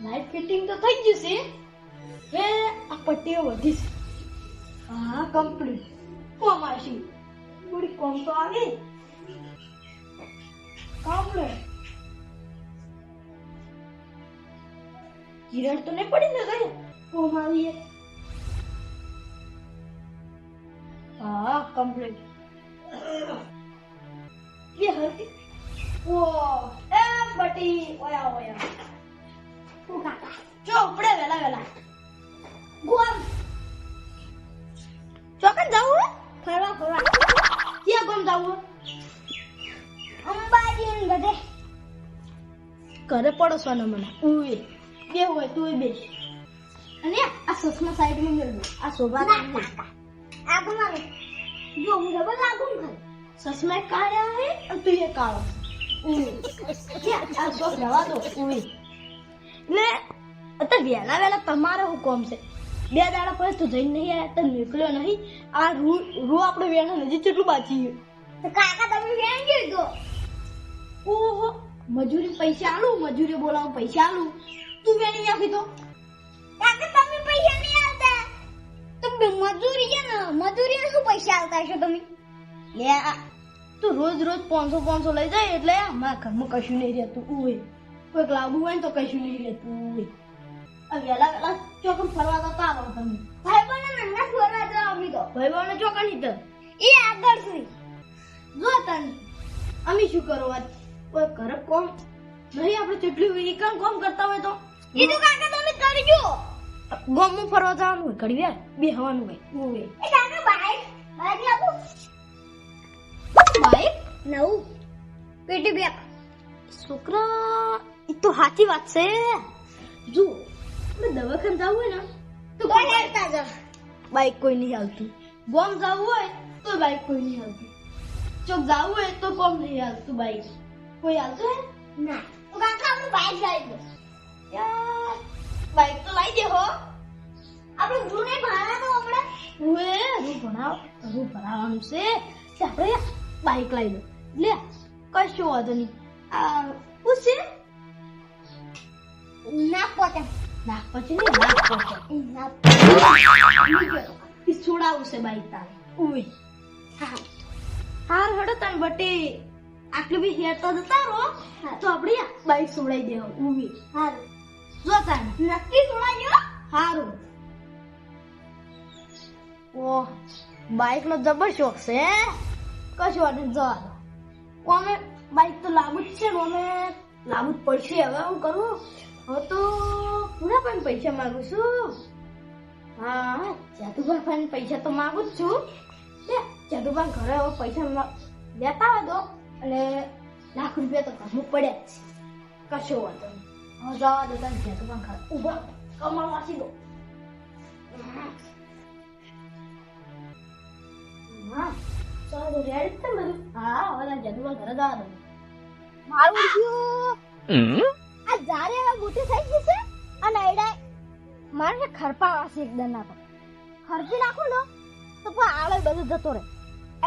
Light fitting તો થઈ ગયું છે હવે આ પટ્ટીઓ વધી છે હા કમ્પ્લીટ કોમ આવશે થોડી કોમ તો આવી કમ્પ્લીટ કિરણ તો નહીં પડી ને કઈ કોમ આવી છે. હા કમ્પ્લીટ ये हरती वो ए बटी ओया ओया હું? ઘરે પડોસવાનો મને. ઉવે. બે હોય તું બે. અને આ સસમા સાઈડમાં આ શોભા આગુ મારે જો હું ડબલ સસમા કાળા હે અને કાળો. ઉવે. આ સોસ રવા દો. ઉવે. ને અત્યારે વહેલા વહેલા તમારે હું કોમ છે? બે દાડા પછી તું જઈને નહીં આવ્યા તો નીકળ્યો નહીં. આ રૂ રૂ આપણે વેણા નજીક કેટલું બાકી ગયું તો કાકા તમે વેણ ગયો ઓહો મજૂરી પૈસા આલું મજૂરી બોલાવું પૈસા આલું. તું વેણી નાખી તો? કાકા તમે પૈસા નહીં આવતા તો મજૂરી છે ને મજૂરી શું પૈસા આવતા છો તમે? લે તું રોજ રોજ પાંચસો પાંચસો લઈ જાય એટલે મારા ઘરમાં કશું નહીં રહેતું. ઉવે કોઈક લાવવું હોય ને તો કશું નહીં રહેતું વહેલા વહેલા ચોકમ ફરવા જતા રહો તમે. ભાઈ બને નંગા ફરવા જાવ અમે તો. ભાઈ બહેનો ચોકન નહીં તો? એ આગળ સુઈ જો તને. અમે શું કરવા કોઈ ઘરે કોમ નહીં આપણે કેટલી વીરી કામ કોમ કરતા હોય તો. એ તો કાકા તમે કરજો. ગામમાં ફરવા જવાનું હોય? ઘડી બે હવાનું હોય? ઉવે એ કાકા બાઈક. બાઈક લાવો. બાઈક? નવું. પેટી બેગ. છોકરા એ તો સાચી વાત છે. જો આપણે દવાખાને જવું હોય ને તો કોણ લેતા જા બાઈક કોઈ નહીં હાલતું. બોમ્બ જવું હોય તો બાઈક કોઈ નહીં હાલતું. ચોક જવું હોય તો કોમ નહીં હાલતું બાઈક. કોઈ હાલતું હે? ના. તો કાકા આપણે બાઈક લાવી દો યાર બાઈક તો લાવી દે હો. આપણે જૂને ભાડા તો હમણાં? રૂ ભણાવ રૂ ભણાવવાનું છે. આપણે બાઈક લાવી દો લે કશું વાંધો નહીં. આ શું છે? ના પોતે નાક પછી ને ઈ બાઈક તારે. ઉવે હા. હાર હડો તને બટે આટલું બી હેર તો જતા તો આપણે બાઈક છોડાઈ દેવો. ઉવે હારું. જો તને નક્કી સુણાજો હારું. ઓ બાઈક નો જબર શોખ છે કશું વાંધો જવા દો બાઈક તો લાંબુ જ છે ને અમે જ પડશે. હવે હું કરું? હવે તો પૂરા પણ પૈસા માંગુ છું. હા જાદુભા પણ પૈસા તો માંગુ જ છું. લે જાદુભા ઘરે પૈસા લેતા હોય અને લાખ રૂપિયા તો ઘરમાં પડ્યા જ છે. કશો વાંધો નહીં. હવે જવા દો તમે જાદુભા ઘરે. ઊભા. કમળ વાસી દો હા ચાલો તો રેડી હા, હવે જાદુભા ઘરે જવા દો મારું શું મારે છે ખરપા વાસી એકદમ ના તો ખરપી નાખું ને, તો પણ આળે બધું જતો રહે.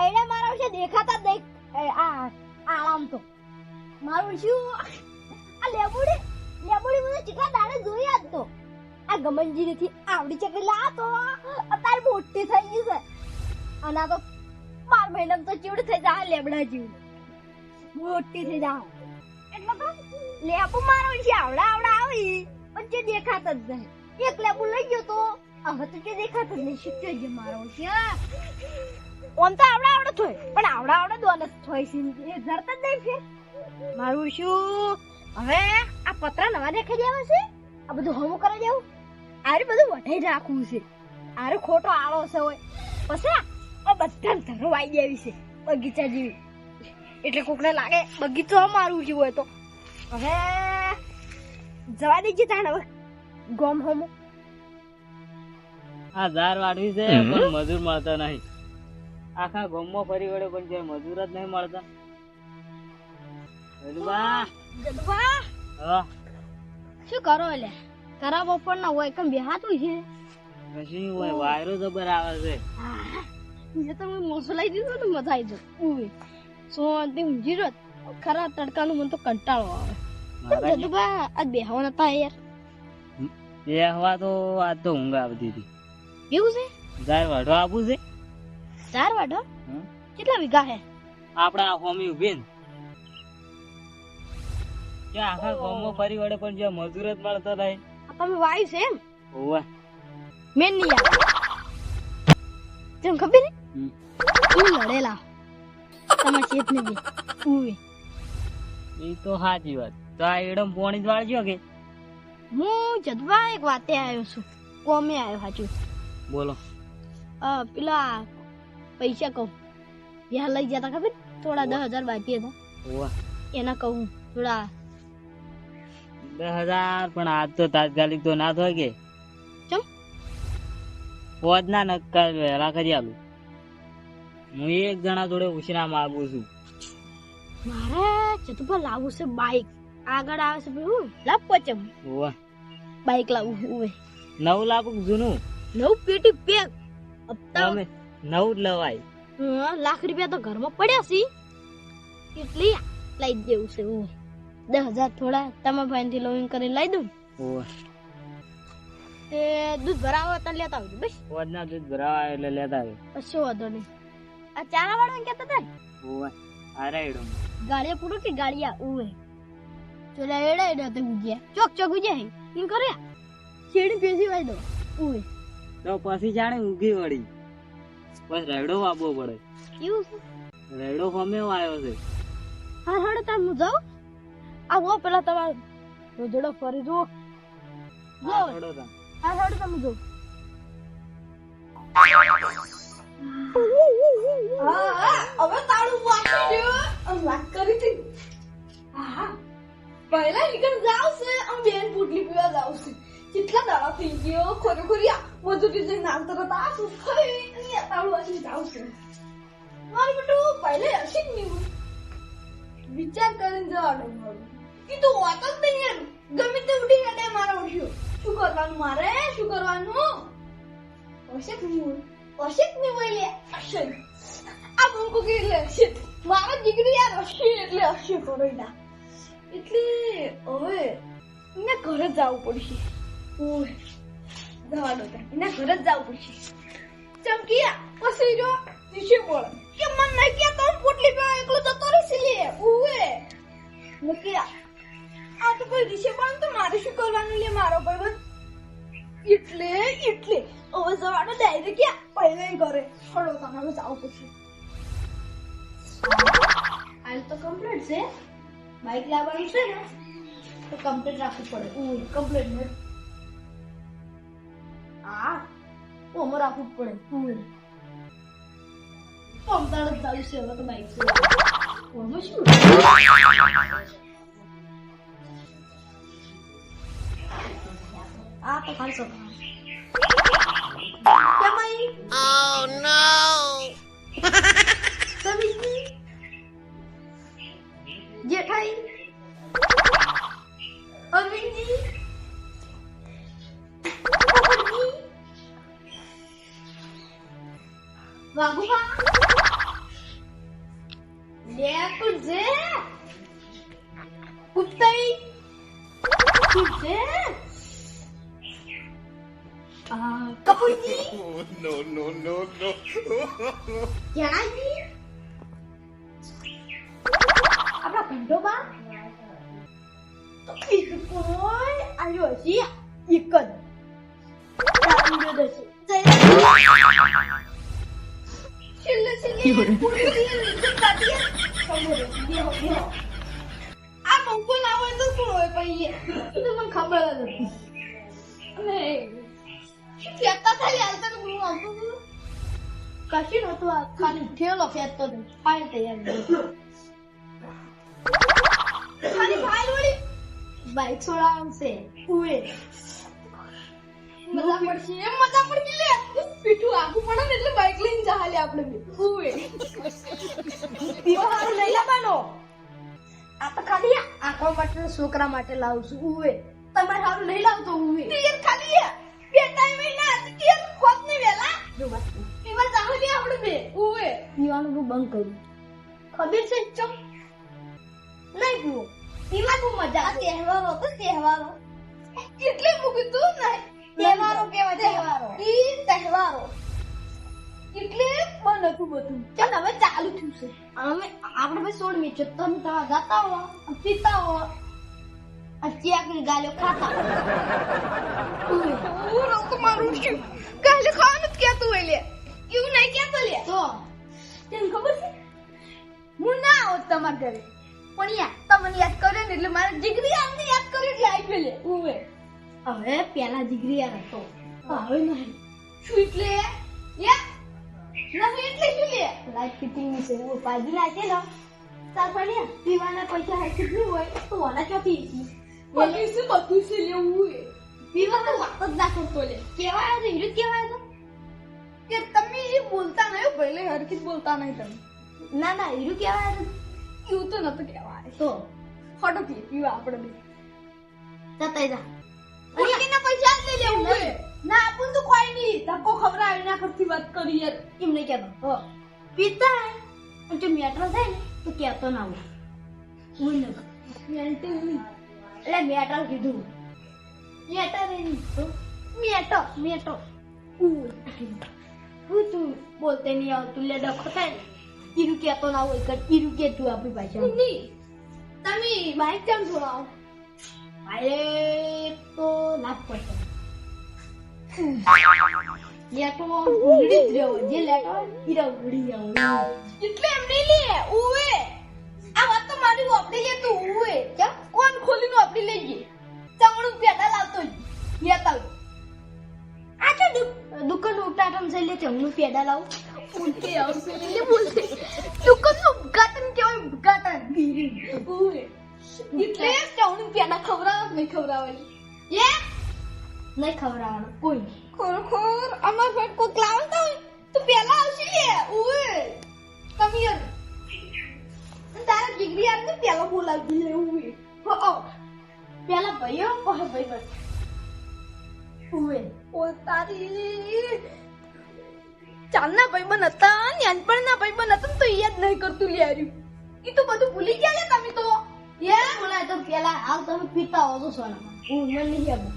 એને મારા વિશે દેખાતા નહીં. આ, આળામ તો. મારું શું? આ લેબુડી લેબુડી મને ચીકા દાડે જોઈ આજ તો. આ ગમનજી નથી આવડી ચકડી લા તો. અત્યારે મોટી થઈ ગઈ છે. અને આ તો બાર મહિના તો ચીવડ થઈ જાય લેબડા જેવું. મોટી થઈ જાય. એટલે તો લેબુ મારો છે આવડા આવડા આવી, પણ જે દેખાતા જ નહીં. એક લેબુ લઈ ગયો તો? હવે તો જે દેખાતો જ નહીં છે મારો છે ઓમ તો આવડા આવડા થોય પણ આવડા આવડે જ થોય છે. એ ધરતા જ નહીં ફેર મારું શું? હવે આ પતરા નવા દેખાઈ દેવા છે આ બધું હમું કરી દેવું આરે બધું વઢાઈ રાખવું છે. આરે ખોટો આળો છે હોય પછી આ બધા ધરો આવી દેવી છે, બગીચા જેવી. એટલે કોકને લાગે બગીચો અમારું જેવું હોય તો. હવે જવા દેજે તાણ હવે. ગોમ હોમો? આ ધાર વાડવી છે પણ મજૂર મળતા નહીં. આખા ગોમમાં ફરી વળ્યો પણ જે મજૂર જ નહીં મળતા. હા. શું કરો એટલે? તારા બપોર ના હોય કેમ બેહાતું છે? કશું હોય વાયરો જબર આવે છે. મેં તો મેં મોસો લઈ દીધો ને મજા આવી જતો ઉવે. સોંતી ઊંઘી રહ્યો. ખરા તડકાનું મને તો કંટાળો આવે. જદુબા આ બેહવાના નતા યાર. બેહવા તો આજ તો ઊંઘ આવતી હતી. એવું છે? જાય વાઢો આપવું છે? ચાર વાઢો? કેટલા વીઘા હે આપડા હોમી ઊભી કે આખા ગામમાં ફરી વળે પણ જે મજૂર જ મળતો નહીં. તમે છે એમ? ઓવા મેન નહીં આવે તને ખબર હે. લડેલા. તમાર ખેત ને બી. ઉવે એ તો સાચી વાત. તો આ એડમ પોણી જ વાળજો કે? હું જદવા એક વાતે આવ્યો છું. કોમે આવ્યો સાચું બોલો. અ, પેલા પૈસા કહું. ત્યાં લઈ જતા ખબર? થોડા દસ હજાર બાકી હતા. એના કહું થોડા દસ હજાર પણ આજ તો તાત્કાલિક તો ના થાય કે. ચમ? પોજ ના નક્કર વહેલા કરી આલું. હું એક જણા જોડે ઉછીના માંગુ છું. મારે ચતુભા લાવવું છે બાઈક. આગળ આવે છે પેલું લાભ પચમ. વાહ બાઈક લાવું ઉવે નવ લાખ જૂનું. નવ પેટી પેક. હપ્તા નવ જ લવાય. લાખ રૂપિયા તો ઘરમાં પડ્યા છે. એટલે લઈ દેવું છે ઉવે દસ હજાર થોડા તમારા ભાઈથી લોન કરીને લઈ દઉં. તે દૂધ ભરાવો તો લેતા આવજો બસ. ઓજના દૂધ ભરાવા એટલે લેતા આવજો. કશો વાંધો નહીં. આ ચારા વાળો કહેતા હતા ઓય આ રાઈડો એડમ પૂરો કે ગાડીયા ઉવે? ચોલા એડા એડા તો ગુજ્યા ચોક ચોક ગુજ્યા હે. એમ કરે શેડી પેસી વાય દો. ઉવે તો પછી જાણે ઊંઘી વળી. બસ રેડો આપવો પડે. કેવું છે? રેડો ફમે આવ્યો છે. હા હડે તાર હું જાઉં? આ વો પેલા તમાર રોજડો ફરી જુઓ. હા, રેડો તા. હા હડે તમે જો હવે તાળું વાગી ગયું વાત કરી હતી. હા. પહેલા નીકળ જાવ છે આમ બેન પુટલી પીવા જાવ છે કેટલા દાડા થઈ ગયો ખોરી ખોરી આ મજૂરી જઈને નામ તરત આ શું ખાઈ અને તાળું વાગી જાવ છે મારું બેટું પહેલે હશે જ નહીં વિચાર કરીને જવાનું એ તો વાત જ નહીં યાર ગમે તે ઉઠી કાઢે મારા ઉઠ્યો શું કરવાનું મારે શું કરવાનું હશે જ નહીં હશે જ નહીં હોય લે હશે આ બંકો કે એટલે હશે. મારા દીકરી યાર હશે એટલે હશે કરોઈના એટલે હવે એને ઘરે જ જવું પડશે. ઓય, જવા દો. એના ઘરે જ જવું પડશે. ચમકીયા પછી જો નીચે બોલ કે મન નહીં કે તો પોટલી પે એકલો જતો રહેશે લે. ઉવે નકિયા આ તો કોઈ દિશે પણ તો મારે શું કરવાનું લે મારો ભાઈ એટલે એટલે. હવે જવાનો ડાયરેક્ટ ક્યાં પહેલે ઘરે. છોડો તમે હવે જાવ પછી હાલ તો કમ્પ્લીટ છે. બાઇક લાવવાનું છે ને તો કમ્પ્લીટ રાખવું પડે. ઉ કમ્પ્લીટ ને હા ઓમર રાખવું પડે. ઉ પમતાળ જ ચાલુ છે હવે તો બાઇક છે. ઓમર શું? આ તો ખાલી સપના. Oh no! સમીરની જેઠાઈ અરવિંદજી પોપટજી વાઘુબા લે કુજે કુત્તઈ કુજે આ કપૂરજી Oh no no no no! જણાજી આપણા આ પંખો ના હોય તો પણ મને ખબર જ હતી અને શું કહેતા ખાલી આ ખાલી ઠેલો ફેંકતો હતો ફાઇલ તૈયાર ખાલી ફાઇલ વળી બાઈક છોડાવવાનું છે ઉએ મજા પડશે એમ મજા પડશે લે. પીઠું આખું પડે ને એટલે બાઇક લઈને જા આપણે બે. ઉએ નહીં લાવવાનો. આ તો ખાલી આખો માટે છોકરા માટે લાવું છું ઉવે. તમારે સારું નહીં લાવતો ઉવે. ખાલી બે ટાઈમ ના વેલા. જો બસ. લે આપણે બે ઉવે. પીવાનું હું બંધ કરું ખબર છે ચમ નહીં પીવો પીવા તું મજા તહેવારો તો તહેવારો. એટલે મૂકી તું નહીં તહેવારો કેવા તહેવારો. ઈ તહેવારો. એટલે બંધ હતું બધું. ચાલ હવે ચાલુ થયું છે. હવે આપણે ભાઈ સોળ મી તમે તમારા ગાતા હો પીતા હો. ચેકની ગાલ્યો ખાતા હો. રોક મારું છું. કાલે ખાવાનું જ કહેતું હોય લે. એવું નહીં કહેતો લે. તો? તને ખબર છે? હું ના આવત તમારા ઘરે. પણ યા તમને યાદ કર્યો ને એટલે મારા જીગરી આમને યાદ કર્યો એટલે આવી લે. ઉવે. હવે પેલા દીકરી યાર હતો. હવે નહીં. શું એટલે? નહીં એટલે શું લે? લાઈટ ફિટિંગની છે પાજી નાખે ને. તાર પણ પીવાના પૈસા હાઈ કેટલું હોય? તો ઓલા ક્યાંથી બધું શું બધું છે લેવું એ. પીવાનો વાત જ ના કરતો લે. કેવાય તો હિરત કેવાય તો કે તમે એ બોલતા નહીં ભલે હરખી બોલતા નહીં તમે. ના ના હીરું કેવાય તો એવું તો નતું કહેવાય. તો? પીએ પીવા આપણે બી. જતા જા. ઉલટીના પૈસા જ નહીં લેવું હોય. ના આપું તો કોઈ નહીં. ધક્કો ખવડાવી ના કરતી વાત કરી યાર. એમ નહીં કહેતો. પીતા હે અને જો મેટ્રો થાય ને તો કહેતો ના હોય. હું ન મેન્ટલ નહીં. એટલે મેટ્રો કીધું. મેટર નહીં તો? મેટો મેટો હું તું બોલતે નહીં આવતું. લે ડખો થાય ને. ઈરું કહેતો ના હોય. ઈરું કે તું આપણી પાસે નહીં તમે બાઇક કેમ છોડાવો અરે તો લાભ પડશે લેટો ઉડી જ રહ્યો. જે લેટો ઈરા ઉડી જાવ એટલે એમ નહીં લે ઉવે. આ વાત તો મારી વાપરી લે તું ઉવે. કેમ કોણ ખોલીને વાપરી લેજે ચમડું પેડા લાવતો જ. લેતા. આ તો દુકાન ઉટાટમ થઈ લે ચમનું પેડા લાવ. બોલતે આવશે. એટલે દુકાનનું ઉદ્ઘાટન કહેવાય ઉદ્ઘાટન. ઉવે. એટલે ચમડું પેડા ખવડાવ નહીં ખવડાવવાની એ નહીં ખવડાવવાનું કોઈ ખોરખોર અમાર ભાઈ કોક લાવતા હોય તો પેલા આવશે લે ઉવે તમે તારા જીગરી યાર ને પેલા બોલાવી લે ઉવે હો પેલા ભાઈઓ ભાઈ બસ ઉવે ઓ તારી ચાંદના ભાઈબંધ હતા નાનપણના ભાઈબંધ હતા તો યાદ નહીં કરતું લે હાર્યું ઈ તો બધું ભૂલી ગયા તમે તો બોલાય તો પેલા હાલ તમે પીતા હો તો સોના. હું મને નહીં આપું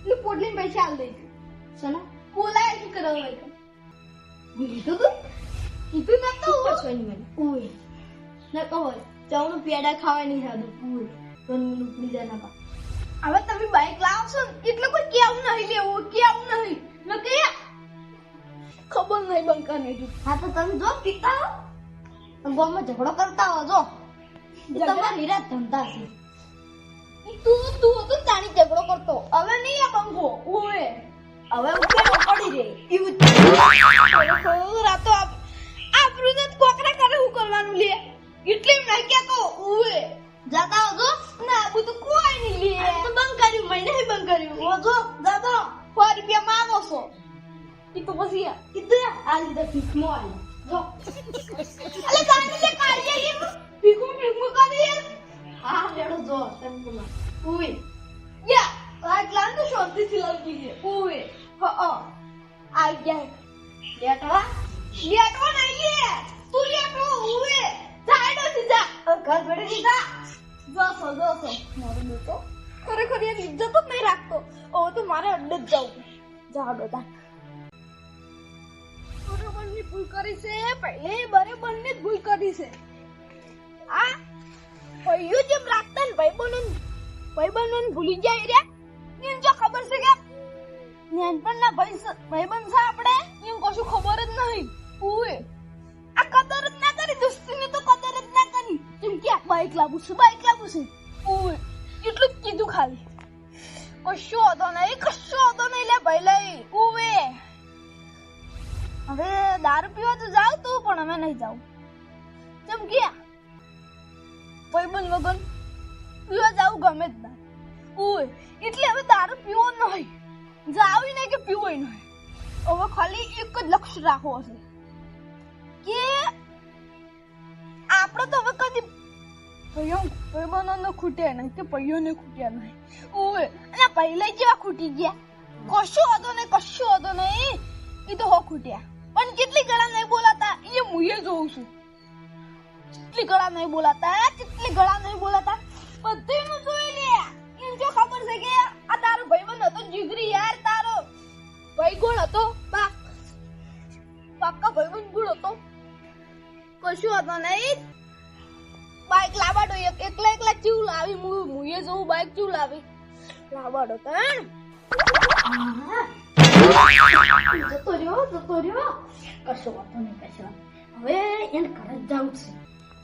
એટલે પોટલીને પૈસા આલ દઈ સોના બોલાય શું કરવા હોય લીધું તું? કીધું ઉપર સોની મને ઉવે ના કહો ચાવનું પેડા ખાવા નહીં સાદું મને ઉપડી જાય ના હવે તમે બાઈક લાવશો ને એટલે કોઈ કેવું નહીં લેવું કેવું નહીં. ન કે ખબર નહીં બંકા નહીં હા તો તમે જો પીતા હો. ગામમાં ઝઘડો કરતા હો જો. એ? તમારા નિરાત ધંધા છે. તું તું તો તાણી ઝઘડો કરતો. હવે નહીં આ પંખો. ઓએ હવે ઉકેલો પડી રે એવું ખરેખર આ તો આપ આપણું ને કોકરા કરે હું કરવાનું લે? એટલે એમ નહીં કેતો ઓએ જાતા હો જો ના આ તો કોઈ નહીં લે. તો બંધ કર્યું મહિને બંધ કર્યું. ઓ જો જાતો. સો રૂપિયા માગો છો. ઈ તો પછી. કીધું આ લીધે ભીખમાં આવી જો. આ બાઈક લાવું છું બાઈક લાવું છું કે પૈયો ખૂટ્યા નહીં. ઓય અને પહેલા જેવા ખૂટી ગયા? કશું હતો ને કશું હતો ને એ તો હો ખૂટ્યા. પણ કેટલી ગળા નહીં બોલાતા? એ મુએ જોઉં છું. કેટલી ગળા નહીં બોલાતા કેટલી ગળા નહીં બોલાતા? બધું હું જોઈ લે. એમ જો ખબર છે કે આ તારો ભાઈબંધ હતો, જીગરી યાર તારો. ભાઈ ગોળ હતો, બા. પાક્કા ભાઈબંધ ગુણ હતો. કશું હતો નહીં. એકલા એકલા ચીવ લાવી? હું મુએ જવું બાઈક ચીવ લાવી? લાવડો તણ જતો રહ્યો જતો રહ્યો. કશો વાતો નહીં કશો હવે એને ઘરે જવું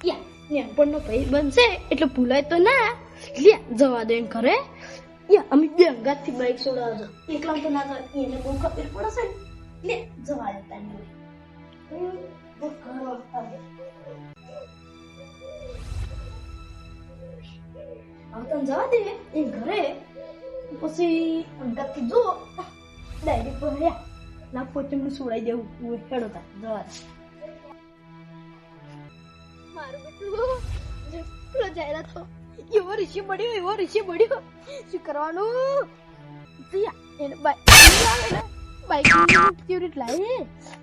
છે. નેનપણનો ભાઈ બનશે, એટલે ભૂલાય તો ના. લે જવા દે એને ઘરે. યા, અમે બે અંગાતથી બાઈક ચલાવવા છો એકલા તો ના જાય એને બહુ ખબર પડશે ને. લે જવા દે બહુ ઘર તને જવા દે એ ઘરે. પછી અંગાતથી જો. ડાયરેક્ટ ભર્યા ના પોચમનું સુડાઈ દેવું હેડો તા જવા દે. મારું બેટું જાહેરાત તો. એવો ઋષિ મળ્યો, એવો ઋષિ મળ્યો. શું કરવાનું? જીયા એને બાઈક બાઈક કેવી રીતે લાવે?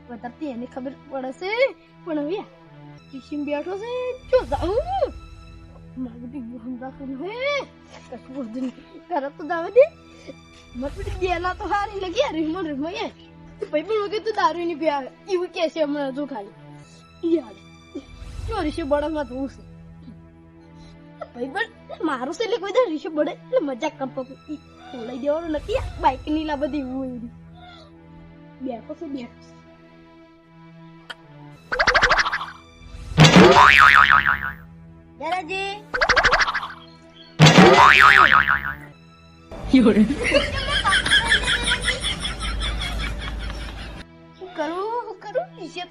બતાવતી એને ખબર પડશે. પણ હવે ઋષિ બેઠો છે, જો જાઉં. મારું બેટું સમજાતું હે? કશું નહીં. ઘરે તો જાવ દે. મારું બેટું દેના તો હારી લગી યાર રીમો રીમો એ ભાઈ પણ વગર તું દારૂ નહીં પીવે. એવું કે છે હમણાં જો ખાલી. યાર, જો ઋષિ બળમાં થવું છે. ભાઈ પણ મારું છે એટલે કોઈ દર ઋષિ બળે એટલે મજાક કરતો હતો. ઈ બોલાઈ દેવાનું નથી બાઈકની લા બધી એવું બેઠો છે બેઠો છે. દાદાજી. કરું? કરું? નીચે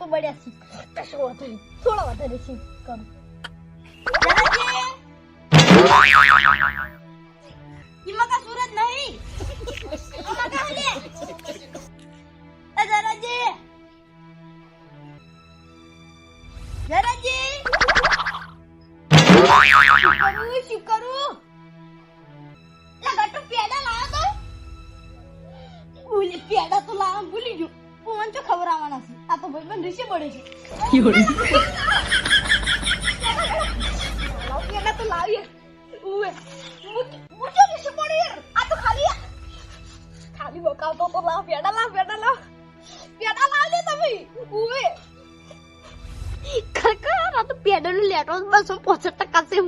દાદાજી. કરું શું કરું? લા ગટુ પેડા લાવો તો. ભૂલી પેડા તો લાવવાનું ભૂલી ગયો. ફોન તો ખબર આવવાના છે. આ તો ભાઈ બંધ ઋષિ પડે છે. પેડા તો લાવીએ. ઉવે મુજો ઋષિ પડે યાર. આ તો ખાલી ખાલી બકાવતો તો લાવ પેડા લાવ પેડા લાવ. પેડા લાવ તમે. ઉવે. તો પેડા નું લેટો બસો પોસઠ ટકા છે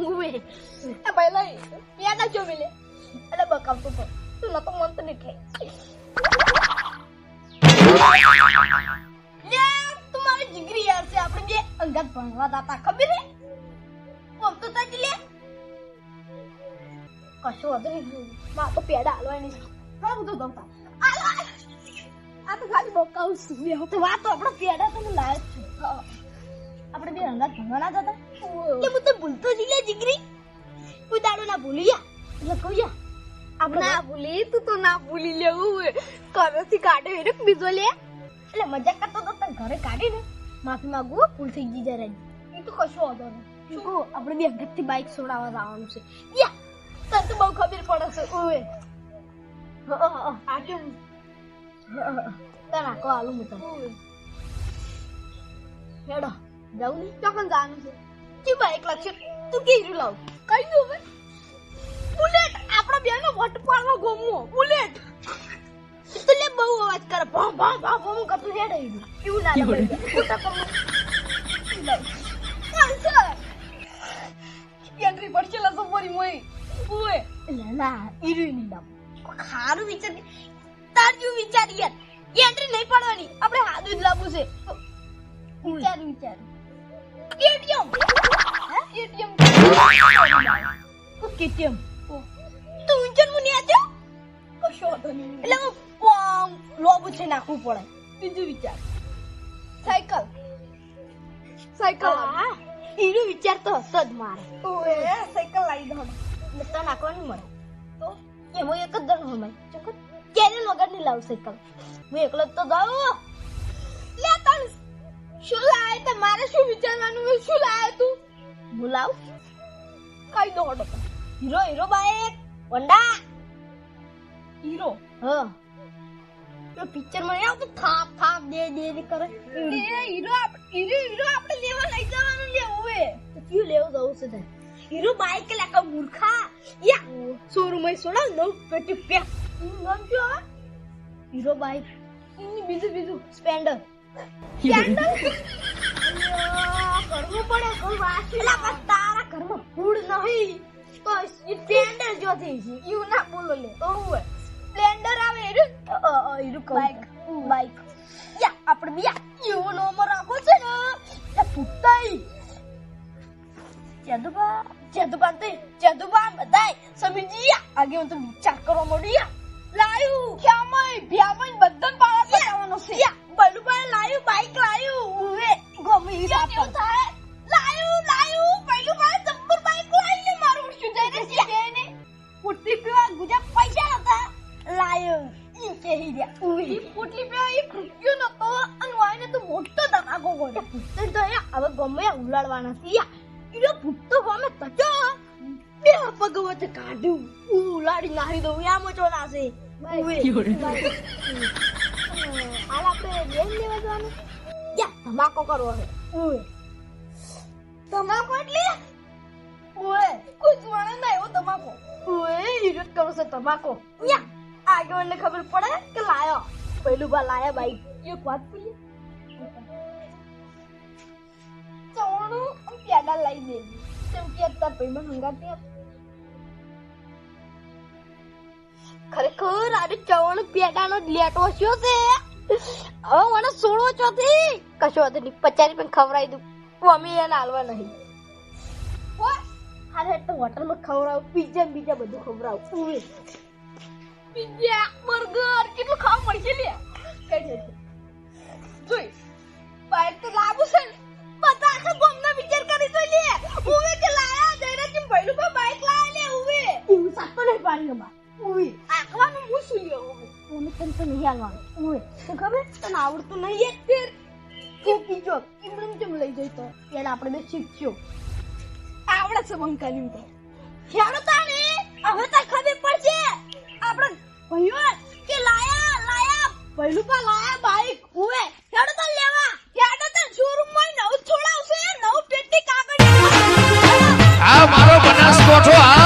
તો તું મન તો અંગત ભણવા દાતા ખબર હે કોમ તો કશો વાંધો નહીં તો પેડા હાલવાની આલો આલો. આ તો ખાલી બકાવું છું તો વાત તો પેડા તો હા. આપણે બે હંગાત ભણવા ના જતા એટલે હું તો ભૂલતો જ લે જીગરી હું દાડો ના ભૂલી યા એટલે કહું યા આપણે ના ભૂલી તું તો ના ભૂલી લેવું ઘરેથી કાઢે એને બીજો લે. એટલે મજાક કરતો તો તને ઘરે કાઢીને માફી માંગુ ભૂલ થઈ ગઈ જરા એ તો કશો નહીં. શું? કહું આપણે બે અંગતથી બાઇક છોડાવવા જવાનું છે. યા તને તો બહુ ખબર પડે છે ઓએ હ હ હ. આ કેમ તને આખો આલુ તને હેડો. જાઉં ને ચોકન જવાનું છે કી બાઇક લાગશે તું કેવી લાવ કઈ દઉં હવે બુલેટ આપણા બેનો વટ પાડવા ગોમો બુલેટ તો લે બહુ અવાજ કરે ભા ભા ભા ભા કરતું હેડે એવું ના લાગે મોટા પર ચાલશે એન્ટ્રી પડશે લા સફરી મોય ઓએ ના ઈરી ની ડામ ખારું વિચાર તાર જો વિચાર યાર એન્ટ્રી નહીં પડવાની આપણે હાદું જ લાવવું છે વિચાર વિચાર એટીએમ હે એટીએમ કેટીએમ તું વિચાર મને આજો કશો વાંધો નહીં એટલે હું પોમ લોબુ છે નાખવું પડે બીજું વિચાર સાયકલ સાયકલ હા એનો વિચાર તો હશે જ મારે ઓએ સાયકલ લાવી દો નતા નાખવાની મળે તો એમાં એક જ જણ હોય ચોક્કસ કેને વગર નહીં લાવ સાયકલ હું એકલો જ તો જાઉં લે તણ શું લાવે તે મારે શું વિચારવાનું હોય? શું લાવે તું? હું લાવ? કઈ દો હડો Hero Hero bike Honda Hero? હા. તો પિક્ચરમાં આવતું થાપ થાપ દે દે દે કરે. એ હીરો હીરો હીરો આપણે લેવા લઈ જવાનું લે ઓવે તો ક્યું લેવું જવું છે હીરો બાઈક લેકા મૂર્ખા? યા શોરૂમમાં સોડા નવ પેટી પે નામ શું હીરો બાઈક બીજું બીજું. સ્પેન્ડર કરવું પડે કોઈ વાત તારા ઘરમાં ફૂડ નહીં. તો સ્પ્લેન્ડર જો થઈ છે એવું ના બોલો લે હોય સ્પ્લેન્ડર આવે એનું કહું બાઈક. બાઈક. યા આપણે બિયા એવો નંબર રાખો છે ને. એ ફૂટતાઈ ચેદુબા ચેદુબા તે ચેદુબા બધાય આગે હું તો વિચાર કરવા મળ્યા લાયું. ક્યામય ભ્યામય બધન પાળા બતાવવાનો છે. લાયું ઉવે ગમે ઈ બાપા. થાય લાયું લાયું બલુબા જબ્બર બાઈક લાઈને મારું શું જઈને છે પુટ્ટી પીવા ગુજા પૈસા હતા લાયું ઈ કહી દે ઉવે. પુટલી પીવા એક રૂપિયો નતો અને વાઈને તો મોટો ધમાકો કર્યો. પુટ્ટો તો અહીંયા હવે ગમે ઉલાડવાના છે. યા ઈનો પુટ્ટો ગમે તચો બે પગ વચ્ચે કાઢ્યું ઉલાડી નાખી દઉં યા ચો નાસે ઉવે. હાલ આપણે બેન લેવા જવાનું યા ધમાકો કરવો છે. ઉવે ધમાકો એટલે? ઓય કોઈ જોણે ના એવો ધમાકો? ઓય હીરો કરો છે ધમાકો. યા આગળને ખબર પડે કે લાયો. પહેલું બા લાયા બાઈક એક વાત બોલી ચોણું પ્યાડા લઈ દેવી તેમ કે તાર પેમેન્ટ હંગાતી ખરેખર આજે ચવણ પેડાનો લેટો થયો છે. હવે મને સોળો ચોથી કશો વાંધો નહીં. પચારી પણ ખવડાવી દઉં. મમ્મી એને હાલવા નહીં. અરે તો હોટલમાં ખવડાવું, પીઝા બીજા બધું ખવડાવું. પીઝા, બર્ગર, કેટલું ખાવા મળશે લે કઈ જોઈ. બહાર તો લાગુ છે ને. ચાલવાનું ઓય તો ખબર? તને આવડતું નહીં એક ફેર? આ મારો બનાસ આ